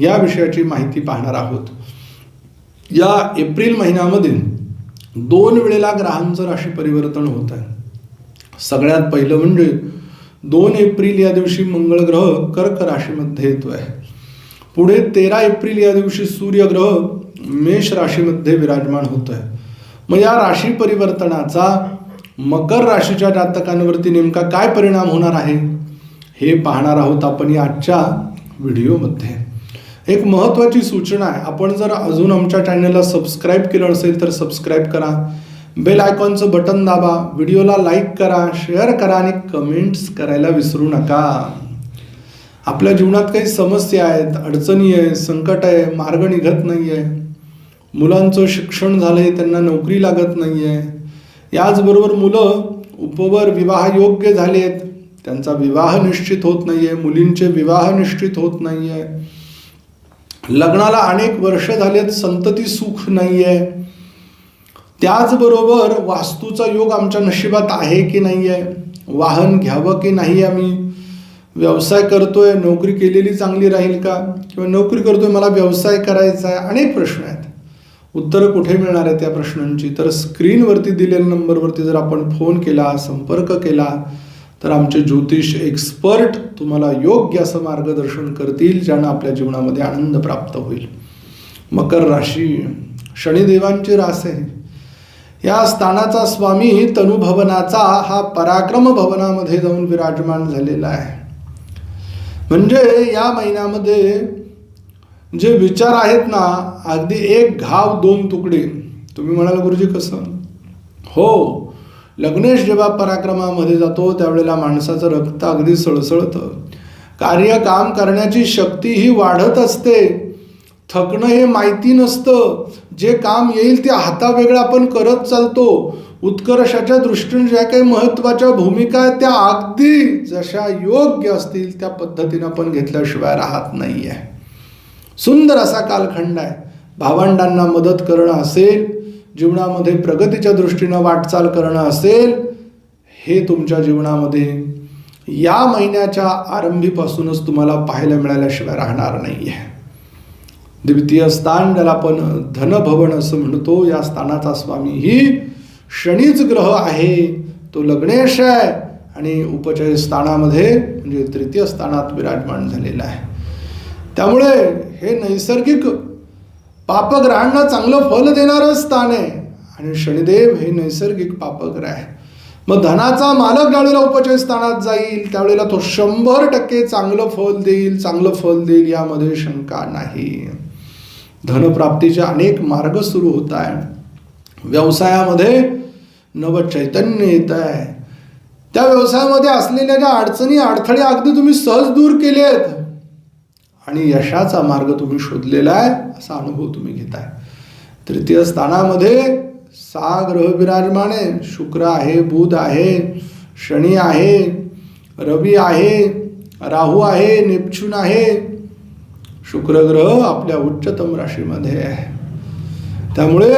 या विषयाची माहिती पाहणार आहोत. या एप्रिल महिन्यामध्ये दोन वेळेला ग्रहांचं राशी परिवर्तन होत आहे. सगळ्यात पहिलं म्हणजे दोन एप्रिल या दिवशी मंगळ ग्रह कर्क राशीमध्ये येतो आहे पुढे तेरा एप्रिल या दिवशी सूर्यग्रह मेष राशीमध्ये विराजमान होत आहे मग या राशी परिवर्तनाचा मकर राशीच्या जातकांवरती नेमका काय परिणाम होणार आहे हे पाहणार आहोत आपण या आजच्या व्हिडिओमध्ये. एक महत्त्वाची सूचना आहे. आपण जर अजून आमच्या चॅनलला सबस्क्राईब केलं असेल तर सबस्क्राईब करा. बेल आयकॉनचं बटन दाबा. व्हिडिओला लाईक करा. शेअर करा आणि कमेंट्स करायला विसरू नका. आपल्या जीवनात काही समस्या आहेत अडचणी आहे संकट आहे मार्ग निघत नाही आहे मुलांचं शिक्षण झालं आहे त्यांना नोकरी लागत नाही आहे याचबरोबर मुलं उपवर विवाह योग्य झाले आहेत त्यांचा विवाह निश्चित होत नाही आहे मुलींचे विवाह निश्चित होत नाही आहे लग्नाला अनेक वर्ष झालेत संतती सुख नाही आहे त्याचबरोबर वास्तूचा योग आमच्या नशिबात आहे की नाही आहे वाहन घ्यावं की नाही आम्ही? व्यवसाय करतोय नोकरी केलेली चांगली राहील का? किंवा नोकरी करतोय मला व्यवसाय करायचा आहे? अनेक प्रश्न आहेत. उत्तरं कुठे मिळणार आहे त्या प्रश्नांची? तर स्क्रीनवरती दिलेल्या नंबरवरती जर आपण फोन केला संपर्क केला तर आमचे ज्योतिष एक्सपर्ट तुम्हाला योग्य असं मार्गदर्शन करतील ज्यानं आपल्या जीवनामध्ये आनंद प्राप्त होईल. मकर राशी शनिदेवांची रास आहे. या स्थानाचा स्वामी तनुभवनाचा हा पराक्रम भवनामध्ये जाऊन विराजमान झालेला आहे. म्हणजे या महिन्यामध्ये जे विचार आहेत ना अगदी एक घाव दोन तुकडे. तुम्ही म्हणाल गुरुजी कसं? हो लग्नेश जेव्हा पराक्रमामध्ये जातो त्यावेळेला माणसाचं रक्त अगदी सळसळतं. कार्य काम करण्याची शक्ती ही वाढत असते. थकणं हे माहिती नसतं. जे काम येईल ते हातावेगळं आपण करत चालतो. उत्कर्षाच्या दृष्टीने ज्या काही महत्त्वाच्या भूमिका आहेत त्या अगदी जशा योग्य असतील त्या पद्धतीनं आपण घेतल्याशिवाय राहत नाही आहे सुंदर असा कालखंड आहे. भावंडांना मदत करणं असेल जीवनामध्ये प्रगतीच्या दृष्टीनं वाटचाल करणं असेल हे तुमच्या जीवनामध्ये या महिन्याच्या आरंभीपासूनच तुम्हाला पाहायला मिळाल्याशिवाय राहणार नाही आहे द्वितीय स्थान ज्याला आपण धनभवन असं म्हणतो या स्थानाचा स्वामी ही शनीच ग्रह आहे. तो लग्नेश आहे आणि उपचय स्थानामध्ये म्हणजे तृतीय स्थानात विराजमान झालेला आहे. त्यामुळे हे नैसर्गिक पापग्रहांना चांगलं फल देणारं स्थान आहे. आणि शनिदेव हे नैसर्गिक पापग्रह आहे मग धनाचा मालक ज्यावेळेला उपचय स्थानात जाईल त्यावेळेला तो शंभर टक्के चांगलं फल देईल. चांगलं फल देईल यामध्ये शंका नाही. धनप्राप्तीचे अनेक मार्ग सुरू होत आहे व्यवसायामध्ये नव चैतन्य येत आहे. त्या व्यवसायामध्ये असलेल्या ज्या अडचणी अडथळे अगदी तुम्ही सहज दूर केले आहेत आणि यशाचा मार्ग तुम्ही शोधलेला आहे असा अनुभव तुम्ही घेताय. तृतीय स्थानामध्ये सहा ग्रह विराजमान आहे शुक्र आहे बुध आहे शनी आहे रवी आहे राहू आहे नेपच्यून आहे. शुक्र ग्रह आपल्या उच्चतम राशीमध्ये आहे. त्यामुळे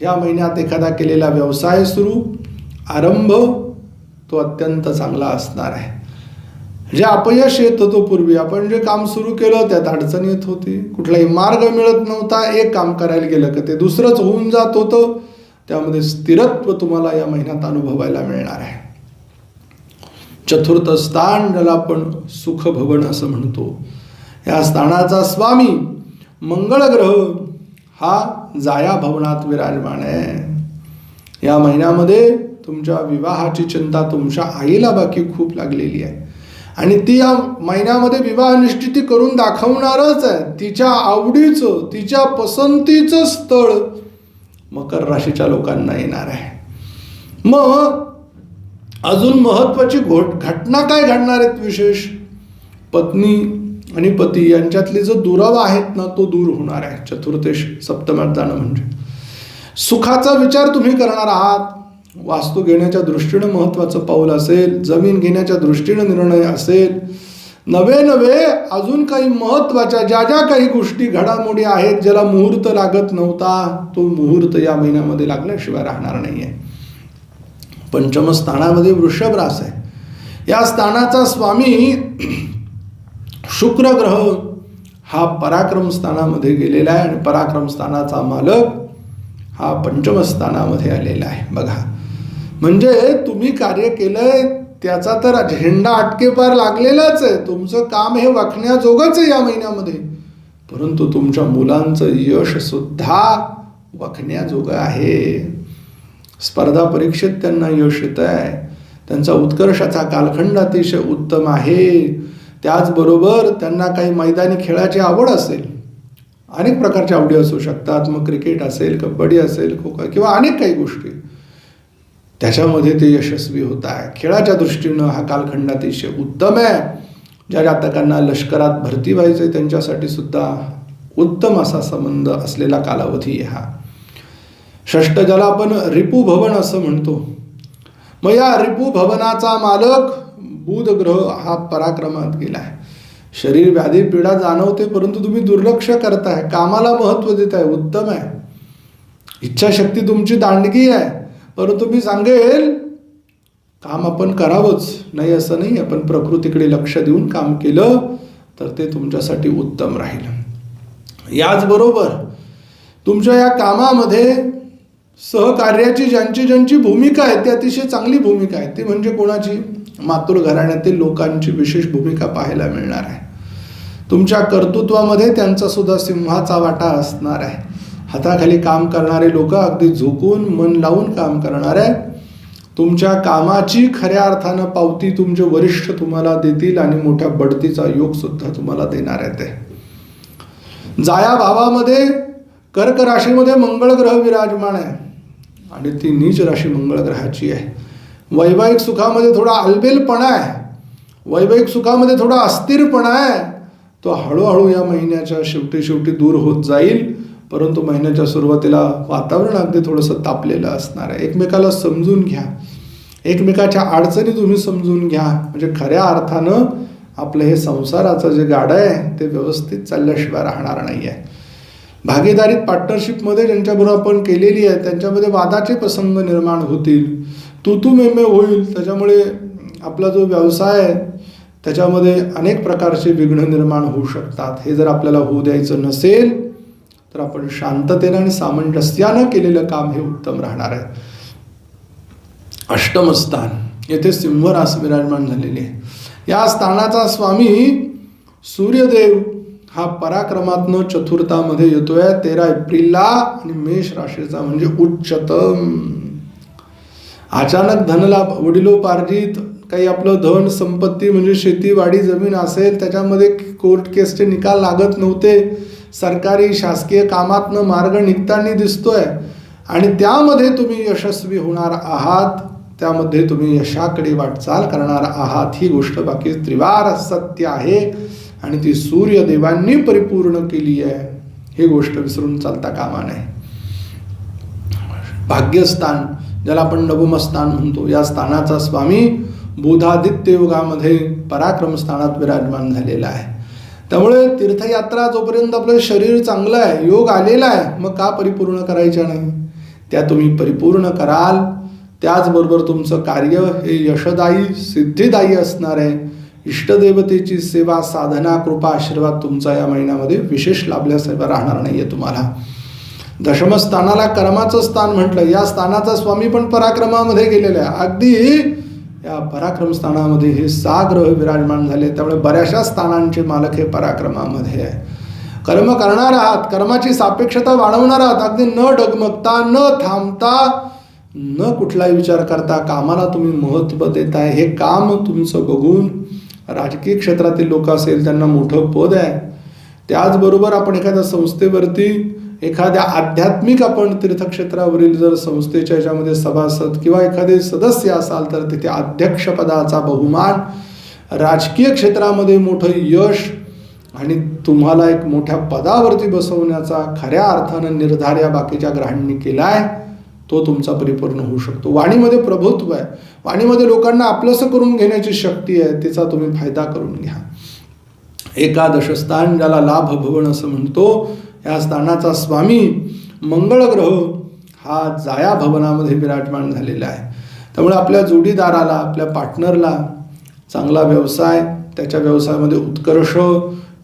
ह्या महिन्यात एखादा केलेला व्यवसाय सुरू आरंभ तो अत्यंत चांगला असणार आहे. जे अपयश येत होतो पूर्वी. आपण जे काम सुरू केलं त्यात अडचण येत होती. कुठलाही मार्ग मिळत नव्हता. एक काम करायला गेलं का ते दुसरंच होऊन जात होतं. त्यामध्ये स्थिरत्व तुम्हाला या महिन्यात अनुभवायला मिळणार आहे. चतुर्थ स्थान ज्याला आपण सुखभवन असं म्हणतो. या स्थानाचा स्वामी मंगळ ग्रह हा जाया भवनात विराजमान आहे. या महिन्यामध्ये तुमच्या विवाहाची चिंता तुमच्या आईला बाकी खूप लागलेली आहे. आणि ती या महिन्यामध्ये विवाह निश्चिती करून दाखवणारच आहे. तिच्या आवडीचं तिच्या पसंतीचं स्थळ मकर राशीच्या लोकांना येणार आहे. मग अजून महत्वाची घोट घटना काय घडणार आहेत विशेष? पत्नी आणि पती यांच्यातले जो दुरावा आहेत ना तो दूर होणार आहे. चतुर्थेश सप्तमात जाणं म्हणजे. सुखाचा विचार तुम्ही करणार आहात. वास्तू घेण्याच्या दृष्टीनं महत्त्वाचं पाऊल असेल जमीन घेण्याच्या दृष्टीनं निर्णय असेल नवे नवे अजून काही महत्त्वाच्या ज्या ज्या काही गोष्टी घडामोडी आहेत ज्याला मुहूर्त लागत नव्हता तो मुहूर्त या महिन्यामध्ये लागल्याशिवाय राहणार नाही आहे पंचम स्थानामध्ये वृषभ रास आहे. या स्थानाचा स्वामी शुक्र ग्रह हा पराक्रम स्थानामध्ये गेलेला आहे आणि पराक्रम स्थानाचा मालक हा पंचमस्थानामध्ये आलेला आहे. बघा म्हणजे तुम्ही कार्य केलंय त्याचा तर झेंडा अटकेपार लागलेलाच आहे. तुमचं काम हे वाखण्याजोगंच आहे या महिन्यामध्ये. परंतु तुमच्या मुलांचं यश सुद्धा वाखण्याजोगं आहे. स्पर्धा परीक्षेत त्यांना यश येत आहे त्यांचा उत्कर्षाचा कालखंड अतिशय उत्तम आहे. त्याचबरोबर त्यांना काही मैदानी खेळाची आवड असेल अनेक प्रकारच्या आवडी असू शकतात. मग क्रिकेट असेल कबड्डी असेल खो खो किंवा अनेक काही गोष्टी. त्याच्यामध्ये ते यशस्वी होत आहे. खेळाच्या दृष्टीनं हा कालखंड अतिशय उत्तम आहे. ज्या जातकांना लष्करात भरती व्हायचं आहे त्यांच्यासाठी सुद्धा उत्तम असा संबंध असलेला कालावधी आहे हा. षष्ट ज्याला आपण रिपू भवन असं म्हणतो. मग या रिपू भवनाचा मालक बुध ग्रह हा पराक्रमात गेलाय. शरीर व्याधी पीडा जाणवते परंतु तुम्ही दुर्लक्ष करताय. कामाला महत्त्व आहे उत्तम आहे. इच्छाशक्ती तुमची दांडगी आहे. परंतु मी सांगेल काम आपण करावंच. नाही असं नाही आपण प्रकृतीकडे लक्ष देऊन काम केलं तर ते तुमच्यासाठी उत्तम राहील. याचबरोबर तुमच्या या कामामध्ये सहकार्याची ज्यांची ज्यांची भूमिका आहे ती अतिशय चांगली भूमिका आहे. ती म्हणजे कोणाची? मातृ घराण्यातील लोकांची विशेष भूमिका पाहायला मिळणार आहे. तुमच्या कर्तृत्वामध्ये त्यांचा सुद्धा सिंहाचा वाटा असणार आहे. हाताखाली काम करणारे लोक अगदी झोकून मन लावून काम करणार आहे. तुमच्या कामाची खऱ्या अर्थानं पावती तुमचे वरिष्ठ तुम्हाला देतील आणि मोठ्या बढतीचा योग सुद्धा तुम्हाला देणार आहे ते. जाया भावामध्ये कर्क राशीमध्ये मंगळ ग्रह विराजमान आहे. आणि ती नीच राशी मंगळ ग्रहाची आहे. वैवाहिक सुखामध्ये थोडा अलबेलपणा आहे. वैवाहिक सुखामध्ये थोडा अस्थिरपणा आहे. तो हळूहळू या महिन्याच्या शेवटी शेवटी दूर होत जाईल. परंतु महिन्याच्या सुरुवातीला वातावरण अगदी थोडंसं तापलेलं असणार आहे. एकमेकाला समजून घ्या. एकमेकाच्या अडचणी तुम्ही समजून घ्या. म्हणजे खऱ्या अर्थानं आपलं हे संसाराचं जे गाडं आहे ते व्यवस्थित चालल्याशिवाय राहणार नाही आहे. भागीदारीत पार्टनरशिपमध्ये ज्यांच्याबरोबर आपण केलेली आहे त्यांच्यामध्ये वादाचे प्रसंग निर्माण होतील. तू तू होईल. त्याच्यामुळे आपला जो व्यवसाय आहे त्याच्यामध्ये अनेक प्रकारचे विघ्न निर्माण होऊ शकतात. हे जर आपल्याला होऊ द्यायचं नसेल तर आपण शांततेनं आणि सामंजस्यानं केलेलं काम हे उत्तम राहणार आहे. अष्टमस्थान येथे सिंह रास विराजमान झालेली आहे. या स्थानाचा स्वामी सूर्यदेव हा पराक्रमातनं चतुर्थामध्ये येतोय. तेरा एप्रिलला आणि मेष राशीचा म्हणजे उच्चतम. अचानक धनलाभ वडिलोपार्जित काही आपलं धन संपत्ती म्हणजे शेतीवाडी जमीन असेल त्याच्यामध्ये कोर्ट केसचे निकाल लागत नव्हते. सरकारी शासकीय कामातनं मार्ग निघताना दिसतोय. आणि त्यामध्ये तुम्ही यशस्वी होणार आहात. त्यामध्ये तुम्ही यशाकडे वाटचाल करणार आहात. ही गोष्ट बाकी त्रिवार सत्य आहे. आणि ती सूर्यदेवांनी परिपूर्ण केली आहे. ही गोष्ट विसरून चालता कामा नये. भाग्यस्थान ज्याला आपण नवमस्थान म्हणतो या स्थानाचा स्वामी बोधादित्य युगामध्ये पराक्रम स्थानात विराजमान झालेला आहे. त्यामुळे तीर्थयात्रा जोपर्यंत आपलं शरीर चांगलं आहे योग आलेला आहे मग का परिपूर्ण करायच्या नाही? त्या तुम्ही परिपूर्ण कराल. त्याचबरोबर तुमचं कार्य हे यशदायी सिद्धिदायी असणार आहे. इष्टदेवतेची सेवा साधना कृपा आशीर्वाद तुमचा या महिन्यामध्ये विशेष लाभल्यासारखा राहणार नाही आहे तुम्हाला. दशमस्थानाला कर्माचं स्थान म्हटलं या स्थानाचा स्वामी पण पराक्रमामध्ये गेलेला आहे. अगदी या पराक्रम स्थानामध्ये हे सहा ग्रह विराजमान झाले. त्यामुळे बऱ्याचशा स्थानांचे मालक हे पराक्रमामध्ये आहे. कर्म करणार आहात. कर्माची सापेक्षता वाढवणार आहात. अगदी न डगमगता न थांबता न कुठलाही विचार करता कामाला तुम्ही महत्त्व देत आहे हे काम तुमचं बघून राजकीय क्षेत्रातील लोक असेल त्यांना मोठं पद आहे. त्याचबरोबर आपण एखाद्या संस्थेवरती एखाद्या आध्यात्मिक आपण तीर्थक्षेत्रावरील जर संस्थेच्या याच्यामध्ये सभासद किंवा एखादे सदस्य असाल तर तिथे अध्यक्षपदाचा बहुमान. राजकीय क्षेत्रामध्ये मोठं यश आणि तुम्हाला एक मोठ्या पदावरती बसवण्याचा खऱ्या अर्थानं निर्धार या बाकीच्या ग्रहांनी केला आहे तो तुमचा परिपूर्ण होऊ शकतो. वाणीमध्ये प्रभुत्व आहे. वाणीमध्ये लोकांना आपलंसं करून घेण्याची शक्ती आहे तिचा तुम्ही फायदा करून घ्या. एकादश स्थान ज्याला लाभ भवन असं म्हणतो या स्थानाचा स्वामी मंगळ ग्रह हा जाया भवनामध्ये विराजमान झालेला आहे. त्यामुळे आपल्या जोडीदाराला आपल्या पार्टनरला चांगला व्यवसाय त्याच्या व्यवसायामध्ये उत्कर्ष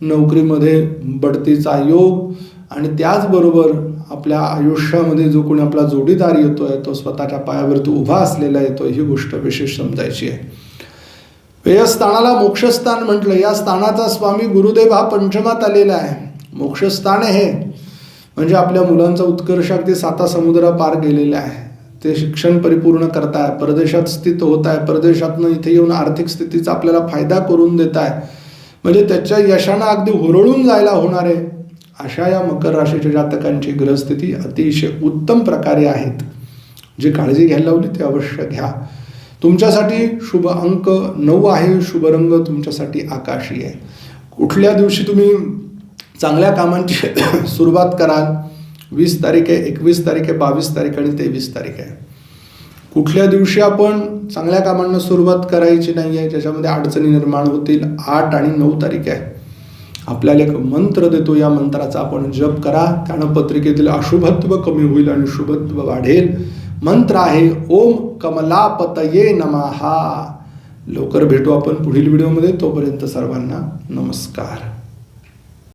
नोकरीमध्ये बढतीचा योग आणि त्याचबरोबर आपल्या आयुष्यामध्ये जो कोणी आपला जोडीदार येतो आहे तो स्वतःच्या पायावरती उभा असलेला येतो ही गोष्ट विशेष समजायची आहे. या स्थानाला मोक्षस्थान म्हटलं या स्थानाचा स्वामी गुरुदेव हा पंचमात आलेला आहे. मोक्षस्थान हे म्हणजे आपल्या मुलांचा उत्कर्ष अगदी साता समुद्र पार गेलेला आहे. ते शिक्षण परिपूर्ण करताय परदेशात स्थित होत आहे परदेशातनं इथे येऊन आर्थिक स्थितीचा आपल्याला फायदा करून देत आहे म्हणजे त्याच्या यशानं अगदी हुरळून जायला होणार आहे. अशा या मकर राशीच्या जातकांची ग्रहस्थिती अतिशय उत्तम प्रकारे आहेत. जी काळजी घ्यायला लावली ते अवश्य घ्या. तुमच्यासाठी शुभ अंक नऊ आहे शुभ रंग तुमच्यासाठी आकाशी आहे. कुठल्या दिवशी तुम्ही चांगल्या कामांची सुरुवात कराल. वीस तारीख आहे एकवीस तारीख आहे बावीस तारीख आणि तेवीस तारीख आहे. कुठल्या दिवशी आपण चांगल्या कामांना सुरुवात करायची नाही आहे ज्याच्यामध्ये अडचणी निर्माण होतील आठ आणि नऊ तारीख आहे. आपल्याला एक मंत्र देतो या मंत्राचा आपण जप करा. त्यानं पत्रिकेतील अशुभत्व कमी होईल आणि शुभत्व वाढेल. मंत्र आहे ओम कमलापतये नमहा लवकर भेटू आपण पुढील व्हिडिओमध्ये. तोपर्यंत सर्वांना नमस्कार.